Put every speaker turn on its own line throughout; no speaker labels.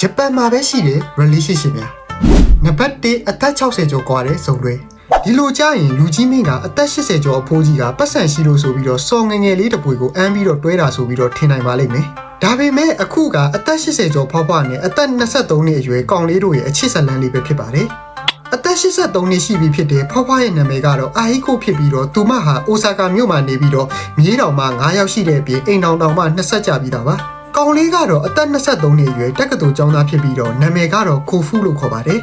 ဂျပန်မှာပဲရှိတယ် relationship များနံပါတ်1အသက်60ကျော်กว่าတဲ့ဇုံတွေဒီလိုကြရင်လူကြီးမင်းကအသက်80ကျော်အဖိုးကြီးကပတ်စံရှိလို့ဆိုပြီးတော့စော်ငယ်ငယ်လေးတစ်ပွေကိုအမ်းပြီးတော့တွဲတာဆိုပြီးတော့ထင်နိုင်ပါလိမ့်မယ်ဒါပေမဲ့အခုကအသက်80ကျော်ဖွားဖွားနဲ့အသက်23နှစ်အရွယ်ကောင်လေးတို့ရဲ့အချစ်ဇလန်းလေးပဲဖြစ်ပါတယ်အသက်83နှစ်ရှိပြီဖြစ်တဲ့ဖွားဖွားရဲ့နာမည်ကတော့အာဟိကိုဖြစ်ပြီးတော့သူမဟာအိုဆာကာမြို့မှာနေပြီးတော့မြေးတောင်မှ9ယောက်ရှိတဲ့အပြင်အိမ်တောင်တောင်မှ20ကျပြီးသားပါ ကောင်လေးကတော့အသက်23နှစ်အရွယ်တက္ကသိုလ်ကျောင်းသားဖြစ်ပြီးတော့နာမည်ကတော့ကိုဖူလို့ခေါ်ပါတယ်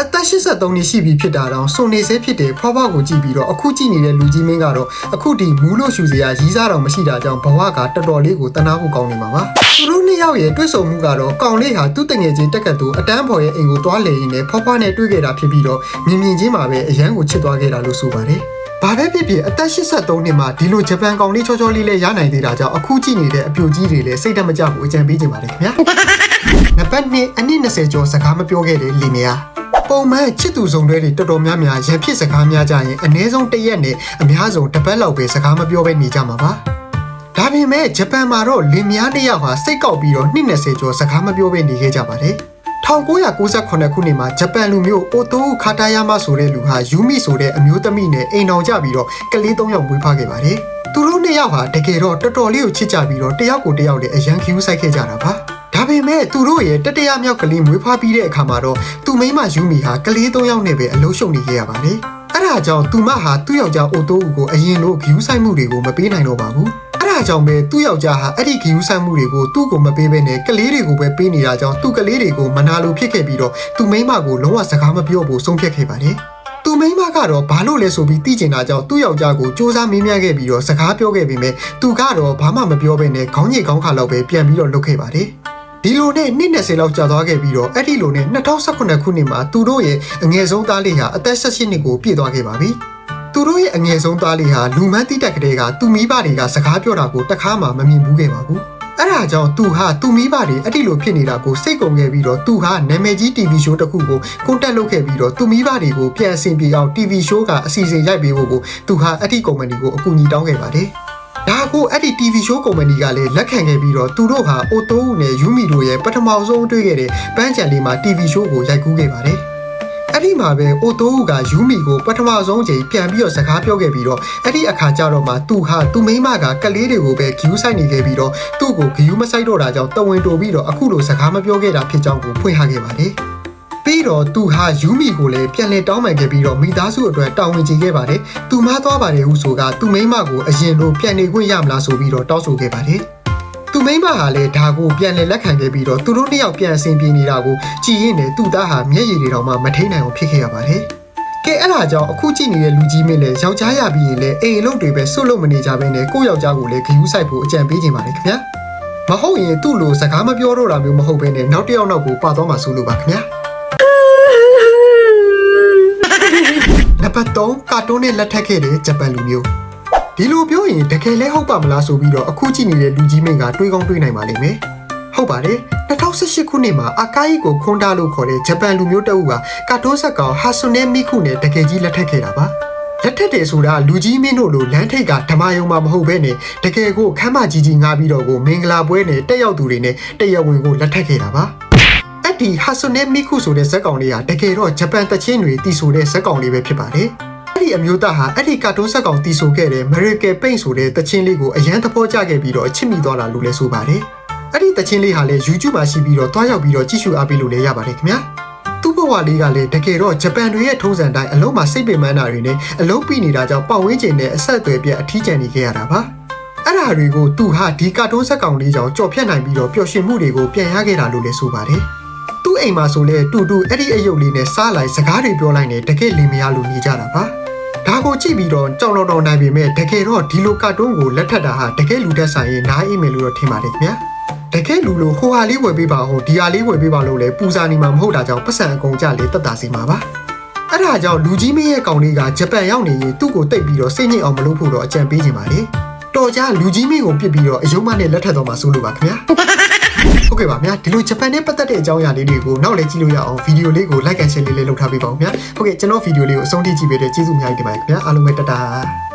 အသက်83နှစ်ရှိပြီဖြစ်တာတောင်စုံနေစေဖြစ်တဲ့ဖွားဖွားကိုကြည့်ပြီးတော့အခုကြည့်နေတဲ့လူကြီးမင်းကတော့အခုဒီမူးလို့ရှူစရာရီးစားတော်မရှိတာကြောင့်ဘဝကတော်တော်လေးကိုတနာဖို့ကောင်းနေမှာပါသူတို့နှစ်ယောက်ရဲ့တွေ့ဆုံမှုကတော့ကောင်လေးဟာသူ့တငယ်ချင်းတက်ကတူအတန်းဖော်ရဲ့အိမ်ကိုတွားလေရင်းနဲ့ဖွားဖွားနဲ့တွေ့ခဲ့တာဖြစ်ပြီးတော့မြင်မြင်ချင်းမှာပဲအရန်ကိုချစ်သွားခဲ့တာလို့ဆိုပါတယ် ဘာပဲဖြစ်ဖြစ်အသက်83နှစ်မှာဒီလိုဂျပန်ကောင်လေးချောချောလေးလေးရနိုင်သေးတာကြောင့်အခုကြည့်နေတဲ့အပြိုကြီးတွေလည်းစိတ်တမကြဘူးအကြံပေးချင်ပါတယ်ခင်ဗျာနံပါတ်2အနည်း20ကျော်စကားမပြောခဲ့တဲ့လီမယာပုံမှန်ချစ်သူစုံတွေတွေတော်တော်များများရန်ဖြစ်စကားများကြရင်အနည်းဆုံးတစ်ရက်နဲ့အများဆုံးတစ်ပတ်လောက်ပဲစကားမပြောဘဲနေကြမှာပါဒါပေမဲ့ဂျပန်မှာတော့လင်မယားတစ်ယောက်ဟာစိတ်ကောက်ပြီးတော့220ကျော်စကားမပြောဘဲနေခဲ့ကြပါတယ် 1998ခုနှစ်မှာဂျပန်လူမျိုးအိုတိုခါတာယာမဆိုတဲ့လူဟာယူမီဆိုတဲ့အမျိုးသမီးနဲ့အိမ်တော်ကြပြီးတော့ကလေး၃ယောက်မွေးဖွားခဲ့ပါတယ်သူတို့နှစ်ယောက်ဟာတကယ်တော့တော်တော်လေးကိုချစ်ကြပြီးတော့တယောက်ကိုတယောက်လည်းအရန်ခူးဆိုင်ခဲ့ကြတာပါဒါပေမဲ့သူတို့ရဲ့တတရမြောက်ကလေးမွေးဖွားပြီးတဲ့အခါမှာတော့သူမိန်းမယူမီဟာကလေး၃ယောက်နဲ့ပဲအလုံးရှုံနေခဲ့ရပါတယ်အဲ့ဒါကြောင့်သူမဟာသူ့ယောက်ျားအိုတိုဦးကိုအရင်လိုဂယူးဆိုင်မှုတွေကိုမပေးနိုင်တော့ပါဘူးအဲ့ ဒါကြောင့်ပဲသူ့ယောက်ျားဟာအဲ့ဒီဂယူးဆိုင်မှုတွေကိုသူ့ကိုမပေးဘဲနဲ့ကလေးတွေကိုပဲပေးနေတာကြောင့်သူ့ကလေးတွေကိုမနာလိုဖြစ်ခဲ့ပြီးတော့သူမိန်းမကိုလုံးဝစကားမပြောဖို့ဆုံးဖြတ်ခဲ့ပါတယ်သူမိန်းမကတော့ဘာလို့လဲဆိုပြီးသိကျင်တာကြောင့်သူ့ယောက်ျားကိုစူးစမ်းမေးမြန်းခဲ့ပြီးတော့စကားပြောခဲ့ပေမဲ့သူကတော့ဘာမှမပြောဘဲနဲ့ခေါင်းကြီးခေါင်းခါလောက်ပဲပြန်ပြီးတော့လုပ်ခဲ့ပါတယ်ဒီလိုနဲ့နှစ်20လောက်ကြာသွားခဲ့ပြီးတော့အဲ့ဒီလိုနဲ့2018ခုနှစ်မှာသူတို့ရဲ့အငယ်ဆုံးသားလေးဟာအသက်18နှစ်ကိုပြည့်သွားခဲ့ပါပြီ။ သူတို့ရဲ့အငယ်ဆုံးသားလေးဟာလူမန်းတိတက်ကလေးကသူ့မိဘတွေကစကားပြောတာကိုတခါမှမမြင်ဘူးခဲ့ပါဘူး။အဲ့ဒါကြောင့်သူဟာသူ့မိဘတွေအဲ့ဒီလိုဖြစ်နေတာကိုစိတ်ကုန်ခဲ့ပြီးတော့သူဟာနာမည်ကြီး TV show တစ်ခုကိုကွန်တက်လုပ်ခဲ့ပြီးတော့သူ့မိဘတွေကိုပြန်အဆင်ပြေအောင် TV show ကအစီအစဉ်ရိုက်ပေးဖို့ကိုသူဟာအဲ့ဒီကုမ္ပဏီကိုအကူအညီတောင်းခဲ့ပါတယ်။ဒါကိုအဲ့ဒီ TV show ကုမ္ပဏီကလည်းလက်ခံခဲ့ပြီးတော့သူတို့ဟာအိုတိုးနဲ့ယူမီတို့ရဲ့ပထမဆုံးတွေ့ခဲ့တဲ့ပန်းချန်လေးမှာ TV show ကိုရိုက်ကူးခဲ့ပါတယ်။ အဲ့ဒီမှာပဲအိုတိုးကယူမီကိုပထမဆုံးချိန်ပြန်ပြီးတော့စကားပြောခဲ့ပြီးတော့အဲ့ဒီအခါကျတော့မှသူဟာသူမိန်းမကကလေးတွေကိုပဲဂယူးဆိုင်နေခဲ့ပြီးတော့သူ့ကိုဂယူးမဆိုင်တော့တာကြောင့်တဝင်တိုပြီးတော့အခုလိုစကားမပြောခဲ့တာဖြစ်ကြောင်းကိုဖွင့်ဟခဲ့ပါတယ်။ပြီးတော့သူဟာယူမီကိုလည်းပြန်လည်တောင်းပန်ခဲ့ပြီးတော့မိသားစုအတွက်တာဝန်ကျေခဲ့ပါတယ်။သူမသွားပါတယ်ဟုဆိုကသူမိန်းမကိုအရင်လိုပြန်နေခွင့်ရမလားဆိုပြီးတော့တောင်းဆိုခဲ့ပါတယ်။သူ မိန်းမဟာလည်းဒါကိုပြန်လည်လက်ခံခဲ့ပြီးတော့သူတို့နှစ်ယောက်ပြန်အဆင်ပြေနေတာကိုကြည်ရင်နဲ့သူ့သားဟာမျက်ရည်တွေတောင်မှမထိန်နိုင်အောင်ဖြစ်ခဲ့ရပါတယ်။ကဲအဲ့ဒါကြောင့်အခုကြည့်နေတဲ့လူကြီးမင်းလည်းယောက်ျားရပြီးရင်လည်းအိမ်အလုပ်တွေပဲစွတ်လို့မနေကြဘဲနဲ့ကိုယ့်ယောက်ျားကိုလည်းဂယူးဆိုင်ဖို့အကြံပေးခြင်းပါတယ်ခင်ဗျာ။မဟုတ်ရင်သူ့လိုစကားမပြောတော့တာမျိုးမဟုတ်ဘဲနဲ့နောက်တစ်ယောက်နောက်ကိုပါသွားမှဆိုလို့ပါခင်ဗျာ။နံပါတ်3ကာတွန်းနဲ့လက်ထပ်ခဲ့တဲ့ဂျပန်လူမျိုး ဒီလိုပြောရင်တကယ်လဲဟုတ်ပါမလားဆိုပြီးတော့အခုကြည့်နေတဲ့လူကြီးမင်းကတွေးကောင်းတွေးနိုင်ပါလိမ့်မယ်ဟုတ်ပါတယ်2018ခုနှစ်မှာအာကာယီကိုခွန်တာလို့ခေါ်တဲ့ဂျပန်လူမျိုးတအုပ်ကကာတွန်းဆက်ကောင်ဟာဆွနဲမိခုနဲ့တကယ်ကြီးလက်ထပ်ခဲ့တာပါလက်ထက်တယ်ဆိုတာလူကြီးမင်းတို့လိုလမ်းထိပ်ကဓမ္မယုံမှာမဟုတ်ဘဲနဲ့တကယ်ကိုခမ်းမကြီးကြီးငားပြီးတော့ကိုမင်္ဂလာပွဲနဲ့တက်ရောက်သူတွေနဲ့တရားဝင်ကိုလက်ထပ်ခဲ့တာပါအဲ့ဒီဟာဆွနဲမိခုဆိုတဲ့ဇက်ကောင်လေးဟာတကယ်တော့ဂျပန်တချင်းတွေတီဆိုတဲ့ဇက်ကောင်လေးပဲဖြစ်ပါတယ်။ အဲ့ဒီအမျိုးသားဟာအဲ့ဒီကာတွန်းဇက်ကောင်တီဆိုခဲ့တဲ့ Miracle Paint ဆိုတဲ့တချင်းလေးကိုအရန်သဘောကျခဲ့ပြီးတော့အချစ်မိသွားတာလို့လည်းဆိုပါတယ်။အဲ့ဒီတချင်းလေးဟာလည်း YouTube မှာရှိပြီးတော့တွားရောက်ပြီးတော့ကြည့်ရှုအားပေးလို့လည်းရပါတယ်ခင်ဗျာ။သူ့ဘဝလေးကလည်းတကယ်တော့ဂျပန်တွေရဲ့ထုံးစံတိုင်းအလုံးမှာစိတ်ပင်ပန်းတာတွေနဲ့အလုံးပြနေတာကြောင့်ပတ်ဝန်းကျင်နဲ့အဆက်အသွယ်ပြတ်အထီးကျန်နေခဲ့ရတာပါ။အဲ့ဒါတွေကိုသူဟာဒီကာတွန်းဇက်ကောင်လေးကြောင့်ကြော်ဖြတ်နိုင်ပြီးတော့ပျော်ရွှင်မှုတွေကိုပြန်ရခဲ့တာလို့လည်းဆိုပါတယ်။သူ့အိမ်မှာဆိုလဲတူတူအဲ့ဒီအယုတ်လေးနဲ့စားလိုက်စကားတွေပြောလိုက်နေတကယ်လင်မယားလိုနေကြတာပါဒါ ကိုကြည့်ပြီးတော့ကြောင်တော်တော်နိုင်ပေမဲ့တကယ်တော့ဒီလိုကာတွန်းကိုလက်ထပ်တာဟာတကယ်လူတက်ဆိုင်ရင်နားအိမ်မယ်လို့တော့ထင်ပါတယ်ခင်ဗျာတကယ်လူလိုဟိုဟာလေးဝယ်ပေးပါဟိုဒီဟာလေးဝယ်ပေးပါလို့လဲပူစာနေမှာမဟုတ်တာကြောင့်ပတ်စံအကုန်ကြလေတက်တာစီမှာပါအဲ့ဒါကြောင့်လူကြီးမင်းရဲ့ကောင်လေးကဂျပန်ရောက်နေရင်သူ့ကိုတိတ်ပြီးတော့စိတ်ညစ်အောင်မလုပ်ဖို့တော့အကြံပေးချင်ပါလေတော်ကြလူကြီးမင်းကိုပြစ်ပြီးတော့အယုံမနဲ့လက်ထပ်တော့မှဆိုလို့ပါခင်ဗျာ ဟုတ်ကဲ့ပါဗျာဒီလိုဂျပန်နဲ့ပတ်သက်တဲ့အကြောင်းအရာလေးတွေကိုနောက်လည်းကြည့်လို့ရအောင်ဗီဒီယိုလေးကို like and share လေးလေးလုပ်ထားပေးပါဦးဗျာဟုတ်ကဲ့ကျွန်တော်ဗီဒီယိုလေးကိုအဆုံးထိကြည့်ပေးတဲ့ကျေးဇူးအများကြီးတင်ပါတယ်ခင်ဗျာအားလုံးပဲတတား